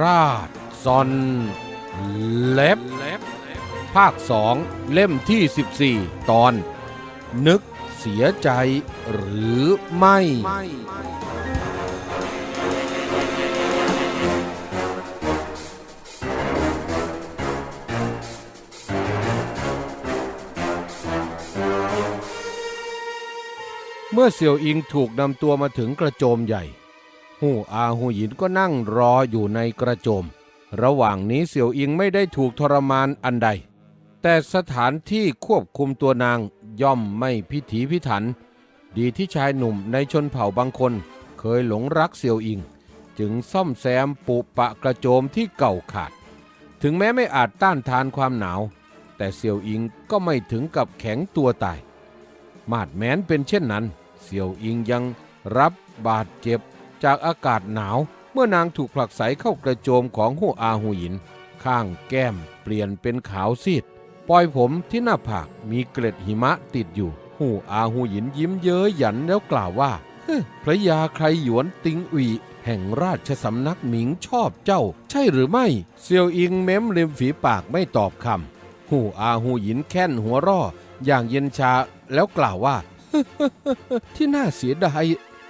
ราชซอนเล็บ ภาคสองเล่มที่ 14 ตอน นึกเสียใจหรือไม่ เมื่อเสี่ยวอิงถูกนำตัวมาถึงกระโจมใหญ่ หู้อาหูหยินก็นั่งรออยู่ในกระโจม ระหว่างนี้เสี่ยวอิงไม่ได้ถูกทรมานอันใด แต่สถานที่ควบคุมตัวนางย่อมไม่พิถีพิถัน ดีที่ชายหนุ่มในชนเผ่าบางคน เคยหลงรักเสี่ยวอิง จึงซ่อมแซมปุปะกระโจมที่เก่าขาด ถึงแม้ไม่อาจต้านทานความหนาว แต่เสี่ยวอิงก็ไม่ถึงกับแข็งตัวตาย มาดแม้นเป็นเช่นนั้น เสี่ยวอิงยังรับบาดเจ็บ จากอากาศหนาว เมื่อนางถูกผลักไสเข้ากระโจมของหูอาหูหยิน ข้างแก้มเปลี่ยนเป็นขาวซีด ปล่อยผมที่หน้าผากมีเกล็ดหิมะติดอยู่ หูอาหูหยินยิ้มเย้ยหยันแล้วกล่าวว่าเฮ้พระยาใครหยวนติงอุยแห่งราชสำนักหมิงชอบเจ้า ใช่หรือไม่ เซียวอิงเม้มริมฝีปากไม่ตอบคำหูอาหูหยินแค้นหัวร่ออย่างเย็นชาแล้วกล่าวว่า ที่น่าเสียดาย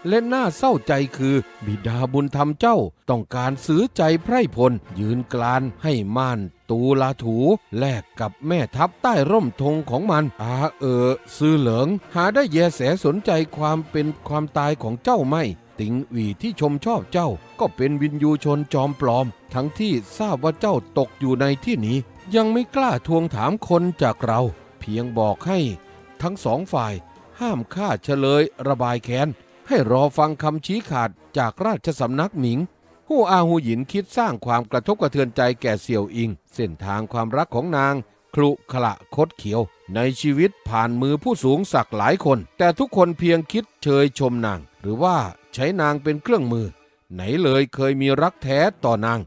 และน่าเศร้าใจคือ บิดาบุญธรรมเจ้า ต้องการซื้อใจไพร่พล ยืนกลานให้ม่านตูลาถูแลกกับแม่ทัพใต้ร่มธงของมัน อาเออซื้อเหลิง หาได้แยแสสนใจความเป็นความตายของเจ้าไม่ ติงหวีที่ชมชอบเจ้า ก็เป็นวินยูชนจอมปลอม ทั้งที่ทราบว่าเจ้าตกอยู่ในที่นี้ ยังไม่กล้าทวงถามคนจากเรา เพียงบอกให้ ทั้งสองฝ่ายห้ามฆ่าเฉลยระบายแค้น ให้รอฟังคำชี้ขาดจากราชสำนักหมิงหู้อาหูหยินคิดสร้างความกระทบกระเทือนใจแก่เสี่ยวอิง เส้นทางความรักของนาง คลุขละคดเขียว ในชีวิตผ่านมือผู้สูงศักดิ์หลายคน แต่ทุกคนเพียงคิดเชยชมนาง หรือว่าใช้นางเป็นเครื่องมือ ไหนเลยเคยมีรักแท้ต่อนาง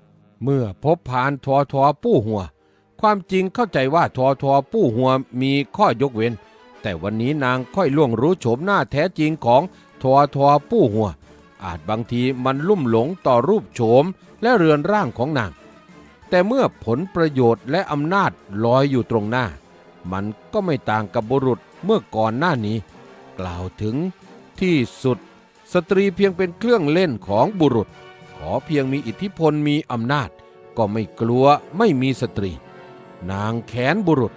เมื่อพบผ่านทอทอปู้หัว ความจริงเข้าใจว่าทอทอปู้หัวมีข้อยกเว้น แต่วันนี้นางค่อยล่วงรู้โฉมหน้าแท้จริงของ ทอทอปู้หัว อาจบางทีมันลุ่มหลงต่อรูปโฉมและเรือนร่างของนาง แต่เมื่อผลประโยชน์และอำนาจลอยอยู่ตรงหน้า มันก็ไม่ต่างกับบุรุษเมื่อก่อนหน้านี้ กล่าวถึงที่สุด สตรีเพียงเป็นเครื่องเล่นของบุรุษ ขอเพียงมีอิทธิพลมีอำนาจ ก็ไม่กลัวไม่มีสตรี นางแค้นบุรุษ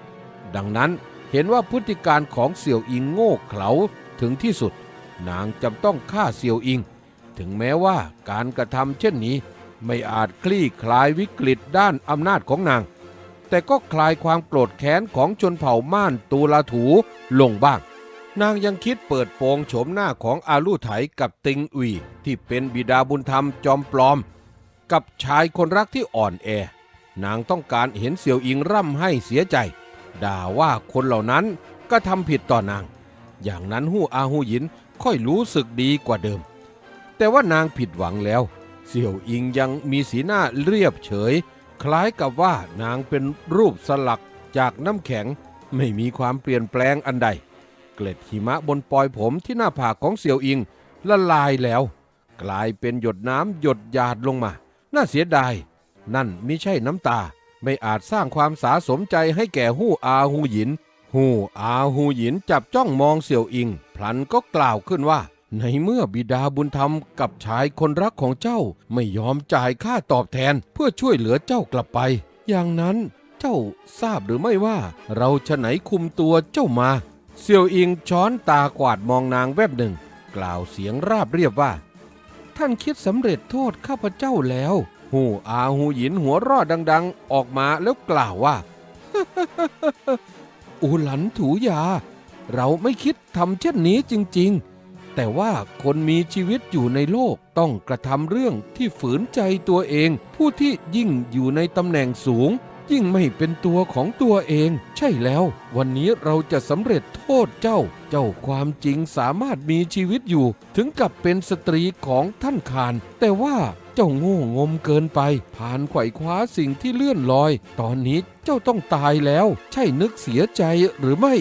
ดังนั้นเห็นว่าพฤติการของเสี่ยวอิงโง่เขลาถึงที่สุด นางจำต้องฆ่าเสียวอิง ถึงแม้ว่าการกระทำเช่นนี้ ไม่อาจคลี่คลายวิกฤตด้านอำนาจของนาง แต่ก็คลายความโกรธแค้นของชนเผ่าม่านตูลาถูลงบ้าง นางยังคิดเปิดโปงโฉมหน้าของอาลู่ไถกับติงอุยที่เป็นบิดาบุญธรรมจอมปลอม กับชายคนรักที่อ่อนแอ นางต้องการเห็นเสี่ยวอิงร่ำให้เสียใจ ด่าว่าคนเหล่านั้นก็ทำผิดต่อนาง อย่างนั้นหู้อาหูหยิน ค่อยรู้สึกดีกว่าเดิม แต่ว่านางผิดหวังแล้ว เสี่ยวอิงยังมีสีหน้าเรียบเฉย คล้ายกับว่านางเป็นรูปสลักจากน้ำแข็งไม่มีความเปลี่ยนแปลงอันใด เกล็ดหิมะบนปลอยผมที่หน้าผากของเสี่ยวอิงละลายแล้ว กลายเป็นหยดน้ำหยดหยาดลงมา น่าเสียดาย นั่นไม่ใช่น้ำตา ไม่อาจสร้างความสาสมใจให้แก่หู้อาหูหยิน หูอาหูหยินจับจ้องมองเสี่ยวอิง พลันก็กล่าวขึ้นว่า ในเมื่อบิดาบุญธรรมกับชายคนรักของเจ้าไม่ยอมจ่ายค่าตอบแทนเพื่อช่วยเหลือเจ้ากลับไป อย่างนั้นเจ้าทราบหรือไม่ว่า เราฉะไหนคุมตัวเจ้ามา เสี่ยวอิงช้อนตากวาดมองนางแวบหนึ่ง กล่าวเสียงราบเรียบว่า ท่านคิดสำเร็จโทษข้าพเจ้าแล้วหูอาหูหยินหัวรอดดัง ๆ ออกมาแล้วกล่าวว่า อูหลันถูยา เราไม่คิดทำเช่นนี้จริง ๆ แต่ว่าคนมีชีวิตอยู่ในโลกต้องกระทำเรื่องที่ฝืนใจตัวเอง ผู้ที่ยิ่งอยู่ในตำแหน่งสูง ยิ่งไม่เป็นตัวของตัวเอง ใช่แล้ว วันนี้เราจะสำเร็จโทษเจ้า เจ้าความจริงสามารถมีชีวิตอยู่ ถึงกับเป็นสตรีของท่านคาน แต่ว่า เจ้าโง่งมเกินไปผ่านไขว่คว้าสิ่งที่เลื่อนลอย ตอนนี้เจ้าต้องตายแล้ว ใช่นึกเสียใจหรือไม่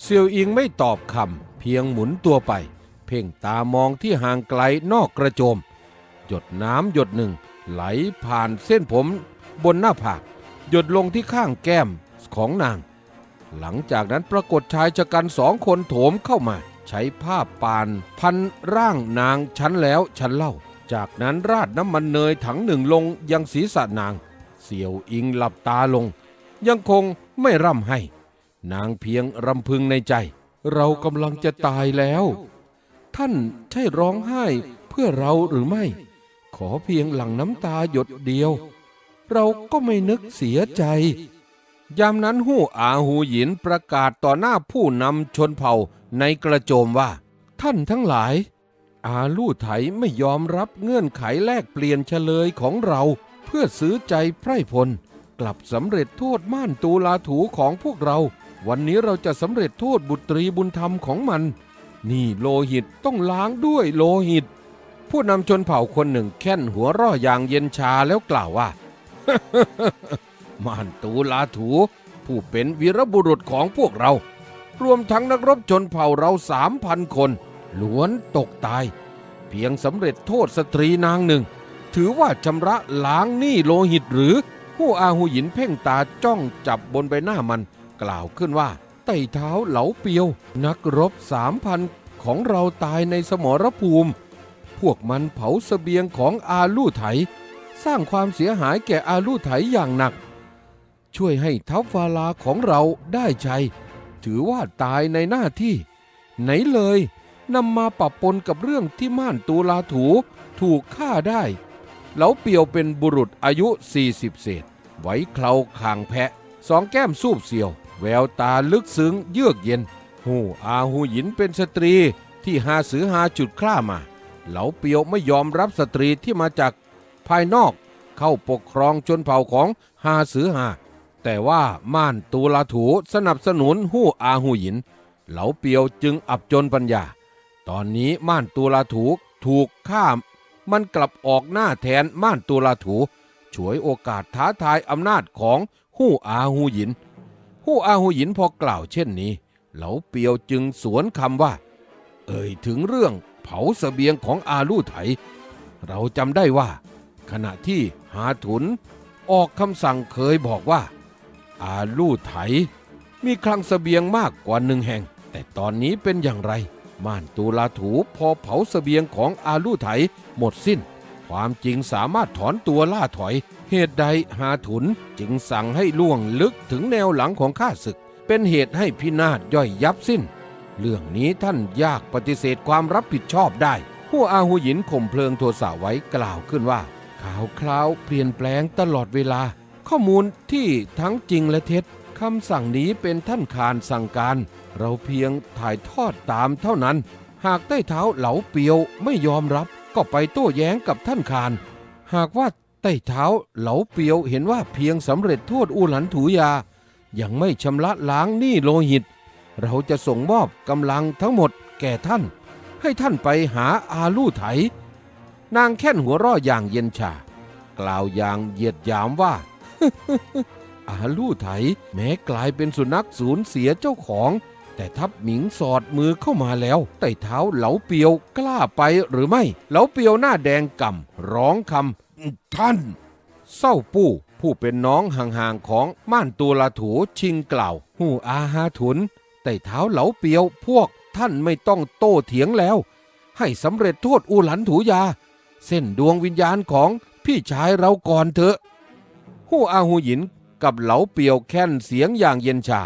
เซียวอิงไม่ตอบคำเพียงหมุนตัวไป เพ่งตามองที่ห่างไกลนอกกระโจม หยดน้ำหยดหนึ่ง ไหลผ่านเส้นผมบนหน้าผากหยดลงที่ข้างแก้มของนาง หลังจากนั้นปรากฏชายชะกันสองคนโถมเข้ามา ใช้ผ้าปาน พันร่างนางชั้นแล้วชั้นเล่า จากนั้นราดน้ำมันเนยถังหนึ่งลงยังศีรษะนาง เสี่ยวอิงหลับตาลง ยังคงไม่ร่ำให้ นางเพียงรำพึงในใจ เรากำลังจะตายแล้ว ท่านใช่ร้องไห้เพื่อเราหรือไม่ ขอเพียงหลั่งน้ำตาหยดเดียว เราก็ไม่นึกเสียใจ ยามนั้นหู้อาหูหยินประกาศต่อหน้าผู้นำชนเผ่าในกระโจมว่า ท่านทั้งหลาย อาลู่ไถไม่ยอมรับเงื่อนไขแลกเปลี่ยนเฉลยของเรา เพื่อซื้อใจไพร่พล กลับสำเร็จโทษม่านตูลาถูของพวกเรา วันนี้เราจะสำเร็จโทษบุตรีบุญธรรมของมัน นี่โลหิตต้องล้างด้วยโลหิต ผู้นำชนเผ่าคนหนึ่งแค่นหัวร่ออย่างเย็นชาแล้วกล่าวว่า ม่านตูลาถู ผู้เป็นวีรบุรุษของพวกเรา รวมทั้งนักรบชนเผ่าเราสามพันคนล้วนตกตาย เพียงสำเร็จโทษสตรีนางหนึ่ง ถือว่าชำระล้างหนี้โลหิตหรือผู้อาหูหยินเพ่งตาจ้องจับบนใบหน้ามัน กล่าวขึ้นว่าไต่เท้าเหลาเปียว นักรบสามพันของเราตายในสมรภูมิ พวกมันเผาเสบียงของอาลู่ไถ สร้างความเสียหายแก่อาลู่ไถอย่างหนัก ช่วยให้ทัพฟาลาของเราได้ชัย ถือว่าตายในหน้าที่ ไหนเลยนำมาปะปนกับเรื่องที่ม่านตูลาถูถูกฆ่าได้เหลาเปียวเป็นบุรุษอายุ 40 เศษ ไว้เคราคางแพะ สองแก้มสูบเสียว แววตาลึกซึ้งเยือกเย็น หูอาหูหยินเป็นสตรีที่หาสือหาจุดคล้ามาเหลาเปียวไม่ยอมรับสตรีที่มาจากภายนอกเข้าปกครองชนเผ่าของฮาสือหา แต่ว่าม่านตูลาถูสนับสนุนหู้อาหูหยิน เหลาเปียวจึงอับจนปัญญา ตอนนี้ม่านตูลาถูถูกฆ่ามันกลับออกหน้าแทนม่านตูลาถูฉวยโอกาสท้าทายอำนาจของหู้อาหูหยิน หู้อาหูหยินพอกล่าวเช่นนี้ เหลาเปียวจึงสวนคำว่า เอ่ยถึงเรื่องเผาเสบียงของอาลู่ไถ เราจำได้ว่า ขณะที่หาถุนออกคำสั่งเคยบอกว่า อาลู่ไถ มีคลังเสบียงมากกว่าหนึ่งแห่ง แต่ตอนนี้เป็นอย่างไร ม่านตูลาถูพอเผาเสบียงของอาลู่ไถหมดสิ้น ความจริงสามารถถอนตัวล่าถอย เหตุใดหาถุนจึงสั่งให้ล่วงลึกถึงแนวหลังของข้าศึก เป็นเหตุให้พินาศย่อยยับสิ้น เรื่องนี้ท่านยากปฏิเสธความรับผิดชอบได้ผู้อาหูหยินข่มเพลิงโทสะไว้กล่าวขึ้นว่าข่าวคราวเปลี่ยนแปลงตลอดเวลา ข้อมูลที่ทั้งจริงและเท็จคำสั่งนี้เป็นท่านคานสั่งการ เราเพียงถ่ายทอดตามเท่านั้น หากใต้เท้าเหลาเปียวไม่ยอมรับก็ไปโต้แย้งกับท่านคานหากว่าใต้เท้าเหลาเปียวเห็นว่าเพียงสำเร็จโทษอูหลันถูยา ยังไม่ชำระล้างหนี้โลหิต เราจะส่งมอบกำลังทั้งหมดแก่ท่าน ให้ท่านไปหาอาลู่ไถ นางแค่นหัวร่ออย่างเย็นชา กล่าวอย่างเหยียดหยามว่า อาลู่ไถแม้กลายเป็นสุนัขสูญเสียเจ้าของ แต่ทับหมิงสอดมือเข้ามาแล้วไต่เท้าเหลาเปียวกล้าไปหรือไม่ เหลาเปียวหน้าแดงก่ำร้องคำท่าน เศร้าปู้ผู้เป็นน้องห่างๆของม่านตูลาถูชิงกล่าวหูอาฮาถุนไต่เท้าเหลาเปียวพวกท่านไม่ต้องโต้เถียงแล้ว ให้สำเร็จโทษอูหลันถูยา เส้นดวงวิญญาณของพี่ชายเราก่อนเถอะ หูอาหูหยินกับเหลาเปียวแค้นเสียงอย่างเย็นชา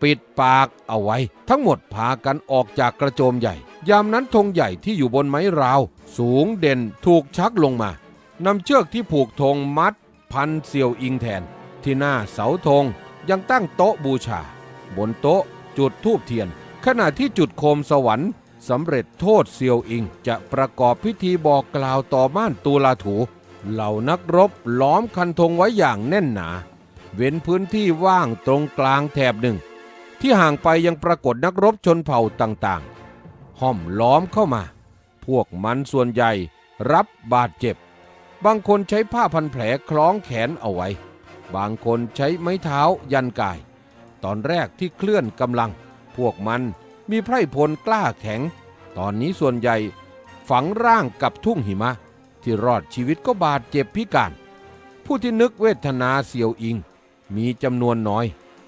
ปิดปากเอาไว้ ทั้งหมดพากันออกจากกระโจมใหญ่ ยามนั้นธงใหญ่ที่อยู่บนไม้ราว สูงเด่นถูกชักลงมานำเชือกที่ผูกธงมัด พันเสี่ยวอิงแทน ที่หน้าเสาธงยังตั้งโต๊ะบูชา บนโต๊ะจุดธูปเทียน ขณะที่จุดโคมสวรรค์สำเร็จโทษเซียวอิงจะประกอบพิธีบอกกล่าวต่อม่านตูลาถู เหล่านักรบล้อมคันธงไว้อย่างแน่นหนา เว้นพื้นที่ว่างตรงกลางแถบหนึ่ง ที่ห่างไปยังปรากฏนักรบชนเผ่าต่างๆ ห้อมล้อมเข้ามา พวกมันส่วนใหญ่รับบาดเจ็บ บางคนใช้ผ้าพันแผลคล้องแขนเอาไว้ บางคนใช้ไม้เท้ายันกาย ตอนแรกที่เคลื่อนกำลัง พวกมันมีไพร่พลกล้าแข็ง ตอนนี้ส่วนใหญ่ฝังร่างกับทุ่งหิมะ ที่รอดชีวิตก็บาดเจ็บพิการ ผู้ที่นึกเวทนาเสียวอิง มีจำนวนน้อย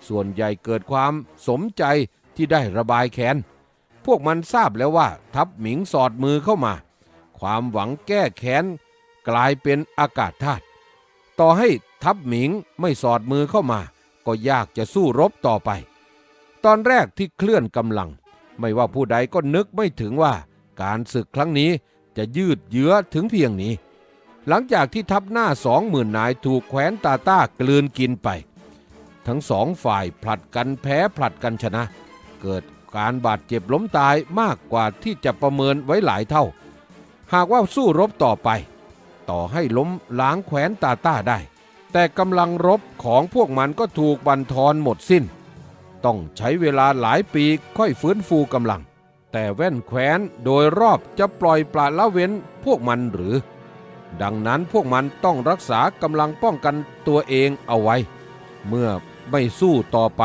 ส่วนใหญ่เกิดความสมใจที่ได้ระบายแค้น พวกมันทราบแล้วว่าทัพหมิงสอดมือเข้ามา ความหวังแก้แค้นกลายเป็นอากาศธาตุต่อให้ทัพหมิงไม่สอดมือเข้ามา ก็ยากจะสู้รบต่อไป ตอนแรกที่เคลื่อนกำลัง ไม่ว่าผู้ใดก็นึกไม่ถึงว่าการศึกครั้งนี้ จะยืดเยื้อถึงเพียงนี้ หลังจากที่ทัพหน้าสองหมื่นนายถูกแคว้นตาต้ากลืนกินไป ทั้งสองฝ่ายผลัดกันแพ้ผลัดกันชนะ เกิดการบาดเจ็บล้มตายมากกว่าที่จะประเมินไว้หลายเท่า หากว่าสู้รบต่อไป ต่อให้ล้มล้างแคว้นตาต้าได้ แต่กำลังรบของพวกมันก็ถูกบันทอนหมดสิ้น ต้องใช้เวลาหลายปีค่อยฟื้นฟูกำลัง แต่แว่นแคว้นโดยรอบจะปล่อยปละละเว้นพวกมันหรือ ดังนั้นพวกมันต้องรักษากำลังป้องกันตัวเองเอาไว้ เมื่อไม่สู้ต่อไป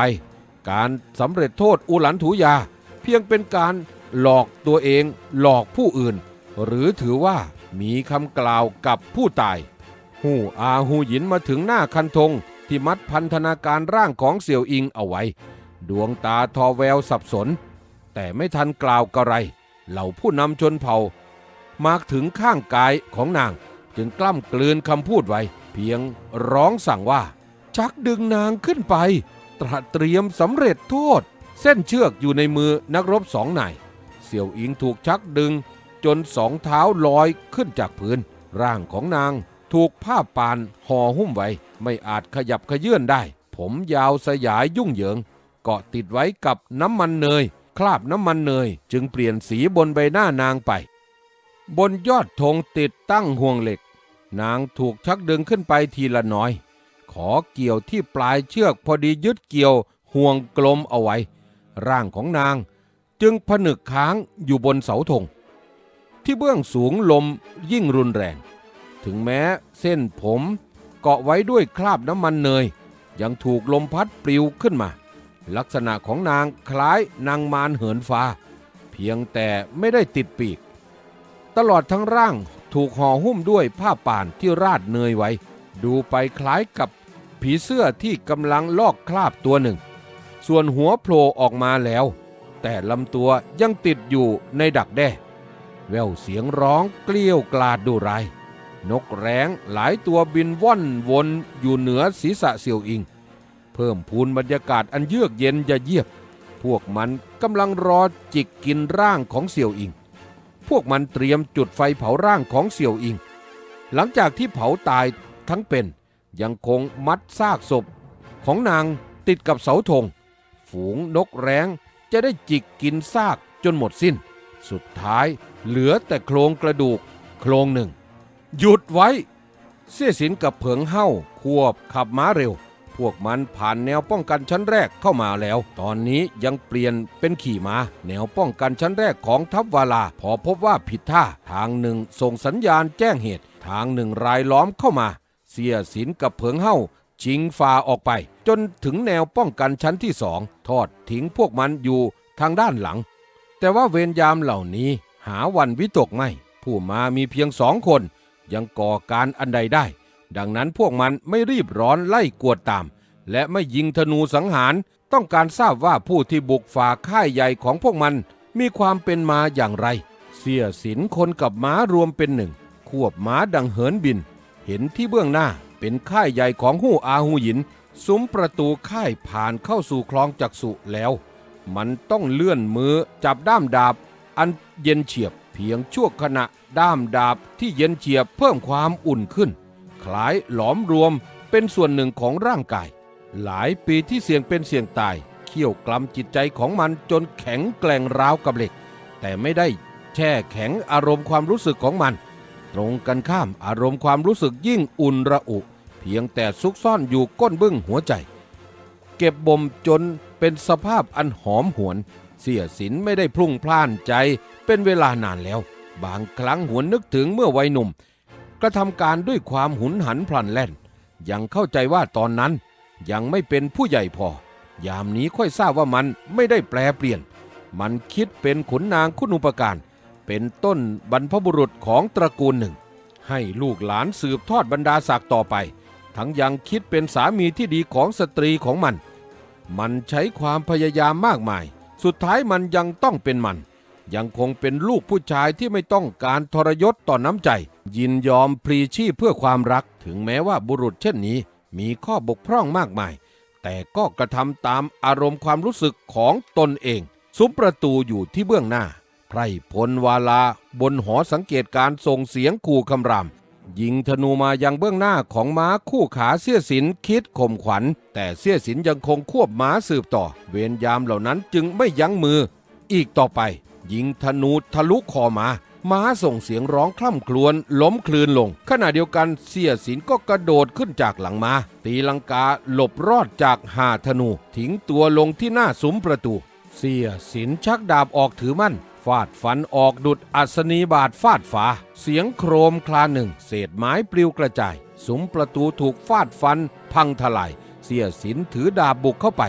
การสำเร็จโทษอุหลันถูยา เพียงเป็นการหลอกตัวเองหลอกผู้อื่น หรือถือว่ามีคำกล่าวกับผู้ตาย หูอาหูหยินมาถึงหน้าคันธงที่มัดพันธนาการร่างของเสี่ยวอิงเอาไว้ ดวงตาทอแววสับสน แต่ไม่ทันกล่าวกระไร เหล่าผู้นำชนเผ่า มาถึงข้างกายของนาง จึงกล้ำกลืนคำพูดไว้ เพียงร้องสั่งว่า ชักดึงนางขึ้นไป ตระเตรียมสำเร็จโทษ เส้นเชือกอยู่ในมือนักรบสองนายเสี่ยวอิงถูกชักดึง จนสองเท้าลอยขึ้นจากพื้น ร่างของนางถูกผ้าปานห่อหุ้มไว้ ไม่อาจขยับขยื่นได้ ผมยาวสยายยุ่งเหยิง เกาะติดไว้กับน้ำมันเนย คราบน้ำมันเนยจึงเปลี่ยนสีบนใบหน้านางไป บนยอดธงติดตั้งห่วงเหล็ก นางถูกชักดึงขึ้นไปทีละน้อย ขอเกี่ยวที่ปลายเชือกพอดียึดเกี่ยวห่วงกลมเอาไว้ ร่างของนางจึงผนึกค้างอยู่บนเสาธง ที่เบื้องสูงลมยิ่งรุนแรง ถึงแม้เส้นผมเกาะไว้ด้วยคราบน้ำมันเนย ยังถูกลมพัดปลิวขึ้นมา ลักษณะของนางคล้ายนางมารเหินฟ้า เพียงแต่ไม่ได้ติดปีก ตลอดทั้งร่างถูกห่อหุ้มด้วยผ้าป่านที่ราดเนยไว้ ดูไปคล้ายกับผีเสื้อที่กำลังลอกคราบตัวหนึ่ง ส่วนหัวโผล่ออกมาแล้ว แต่ลำตัวยังติดอยู่ในดักแด้ แววเสียงร้องเกลี้ยวกลาดดูไรนกแร้งหลายตัวบินว่อนวนอยู่เหนือศีรษะเสี่ยวอิง พิ่มพูนบรรยากาศอันเยือกเย็นจะเยียบ พวกมันกำลังรอจิกกินร่างของเสี่ยวอิง พวกมันเตรียมจุดไฟเผาร่างของเสี่ยวอิง หลังจากที่เผาตายทั้งเป็นยังคงมัดซากศพ ของนางติดกับเสาธง ฝูงนกแร้งจะได้จิกกินซากจนหมดสิ้น สุดท้ายเหลือแต่โครงกระดูก โครงหนึ่ง หยุดไว้ เสี่ยสินกับเผิงเฮ้าควบขับม้าเร็ว พวกมันผ่านแนวป้องกันชั้นแรกเข้ามาแล้ว ตอนนี้ยังเปลี่ยนเป็นขี่ม้าแนวป้องกันชั้นแรกของทัพวาลา พอพบว่าผิดท่า ทางหนึ่งส่งสัญญาณแจ้งเหตุ ทางหนึ่งรายล้อมเข้ามา เสียสินกับเผิงเฮ้าชิงฝ่าออกไป จนถึงแนวป้องกันชั้นที่สองทอดทิ้งพวกมันอยู่ทางด้านหลัง แต่ว่าเวรยามเหล่านี้หาวันวิตกไม่ ผู้มามีเพียงสองคน ยังก่อการอันใดได้ ดังนั้นพวกมันไม่รีบร้อนไล่กวดตาม และไม่ยิงธนูสังหาร ต้องการทราบว่าผู้ที่บุกฝ่าค่ายใหญ่ของพวกมัน มีความเป็นมาอย่างไร เสียสินคนกับม้ารวมเป็นหนึ่ง ควบม้าดังเหินบิน เห็นที่เบื้องหน้าเป็นค่ายใหญ่ของหู้อาหูหยิน ซุ้มประตูค่ายผ่านเข้าสู่คลองจักสุแล้ว มันต้องเลื่อนมือจับด้ามดาบ อันเย็นเฉียบเพียงชั่วขณะด้ามดาบที่เย็นเฉียบเพิ่มความอุ่นขึ้น คล้ายหลอมรวมเป็นส่วนหนึ่งของร่างกาย หลายปีที่เสี่ยงเป็นเสี่ยงตาย เขี่ยวกลำจิตใจของมันจนแข็งแกร่งราวกับเหล็ก แต่ไม่ได้แช่แข็งอารมณ์ความรู้สึกของมัน ตรงกันข้ามอารมณ์ความรู้สึกยิ่งอุ่นระอุ เพียงแต่ซุกซ่อนอยู่ก้นบึ้งหัวใจ เก็บบ่มจนเป็นสภาพอันหอมหวน เสียสินไม่ได้พลุ่งพล่านใจเป็นเวลานานแล้ว บางครั้งหวนนึกถึงเมื่อวัยหนุ่ม กระทำการด้วยความหุนหันพลันแล่น ยังเข้าใจว่าตอนนั้นยังไม่เป็นผู้ใหญ่พอ ยามนี้ค่อยทราบว่ามันไม่ได้แปลเปลี่ยน มันคิดเป็นขุนนางคุณุปการ เป็นต้นบรรพบุรุษของตระกูลหนึ่ง ให้ลูกหลานสืบทอดบรรดาศักดิ์ต่อไป ทั้งยังคิดเป็นสามีที่ดีของสตรีของมัน มันใช้ความพยายามมากมาย สุดท้ายมันยังต้องเป็นมัน ยังคงเป็นลูกผู้ชายที่ไม่ต้องการทรยศต่อน้ำใจ ยินยอมพลีชีพเพื่อความรักถึงแม้ว่าบุรุษเช่นนี้มีข้อบกพร่องมากมาย แต่ก็กระทำตามอารมณ์ความรู้สึกของตนเอง ซุ้มประตูอยู่ที่เบื้องหน้า ไพรพลวาลาบนหอสังเกตการส่งเสียงขู่คำรามยิงธนูมายังเบื้องหน้าของม้าคู่ขาเสี้ยสินคิดข่มขวัญ แต่เสี้ยสินยังคงควบม้าสืบต่อ เวรยามเหล่านั้นจึงไม่ยั้งมือ อีกต่อไป ยิงธนูทะลุคอมา ม้าส่งเสียงร้องคล่ำครวญล้มคลืนลง ขณะเดียวกันเสียสินก็กระโดดขึ้นจากหลังมา้าตีลังกาหลบรอดจากหาธนู ทิ้งตัวลงที่หน้าซุ้มประตู เสียสินชักดาบออกถือมั่นฟาดฟันออกดุดอัศนีบาทฟาดฝา เสียงโครมคลาหนึ่ง เศษไม้ปลิวกระจายสุมประตูถูกฟาดฟัน พังทลาย เสียสินถือดาบบุกเข้าไป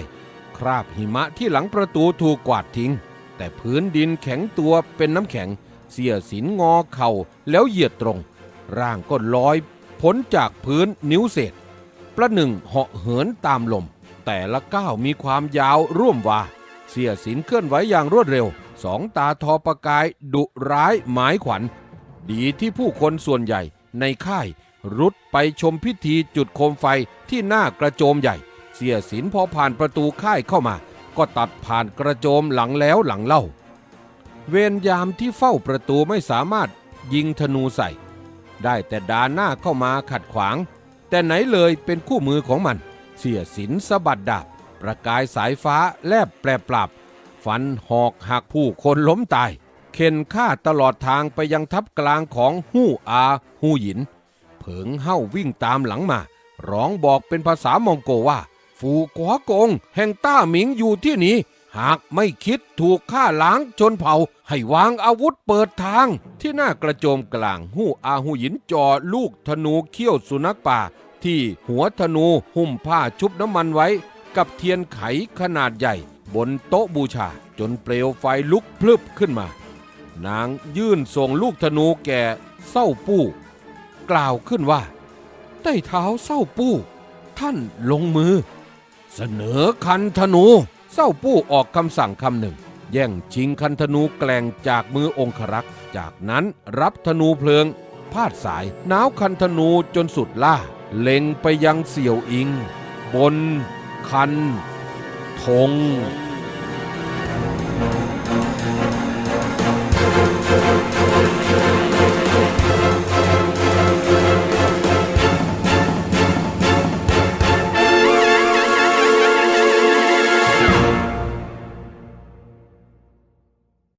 คราบหิมะที่หลังประตูถูกกวาดทิ้ง แต่พื้นดินแข็งตัวเป็นน้ำแข็ง เสียสินงอเข่าแล้วเหยียดตรง ร่างก็ลอยพ้นจากพื้นนิ้วเศษ ประหนึ่งเหาะเหินตามลม แต่ละก้าวมีความยาวร่วมวา เสียสินเคลื่อนไหวอย่างรวดเร็ว สองตาทอประกายดุร้ายหมายขวัญ ดีที่ผู้คนส่วนใหญ่ในค่ายรุดไปชมพิธีจุดโคมไฟที่หน้ากระโจมใหญ่ เสียสินพอผ่านประตูค่ายเข้ามา ก็ตัดผ่านกระโจมหลังแล้วหลังเล่า เวรยามที่เฝ้าประตูไม่สามารถยิงธนูใส่ ได้แต่ดานหน้าเข้ามาขัดขวาง แต่ไหนเลยเป็นคู่มือของมัน เสียสินสะบัดดาบ ประกายสายฟ้าแลบแปรปรับ ฟันหอกหักผู้คนล้มตาย เข็นฆ่าตลอดทางไปยังทัพกลางของฮู้อาฮู้หยิน เผิงเฮ้าวิ่งตามหลังมา ร้องบอกเป็นภาษามองโกว่าฝูกัวกง แห่งต้าหมิงอยู่ที่นี้ หากไม่คิดถูกฆ่าล้างชนเผ่า ให้วางอาวุธเปิดทาง ที่หน้ากระโจมกลางฮู้อาฮูหยินจ่อลูกธนูเขี้ยวสุนัขป่า ที่หัวธนูหุ้มผ้าชุบน้ำมันไว้ กับเทียนไขขนาดใหญ่ บนโต๊ะบูชา จนเปลวไฟลุกพลึบขึ้นมา นางยื่นส่งลูกธนูแก่เศร้าปู้ กล่าวขึ้นว่าใต้เท้าเศร้าปู้ ท่านลงมือ เสนอคันธนู เศร้าปู้ออกคำสั่งคำหนึ่ง แย่งชิงคันธนูแกล่งจากมือองครักษ์จากนั้นรับธนูเพลิง พาดสายนาวคันธนูจนสุดล่า เล็งไปยังเสี่ยวอิง บน คันธง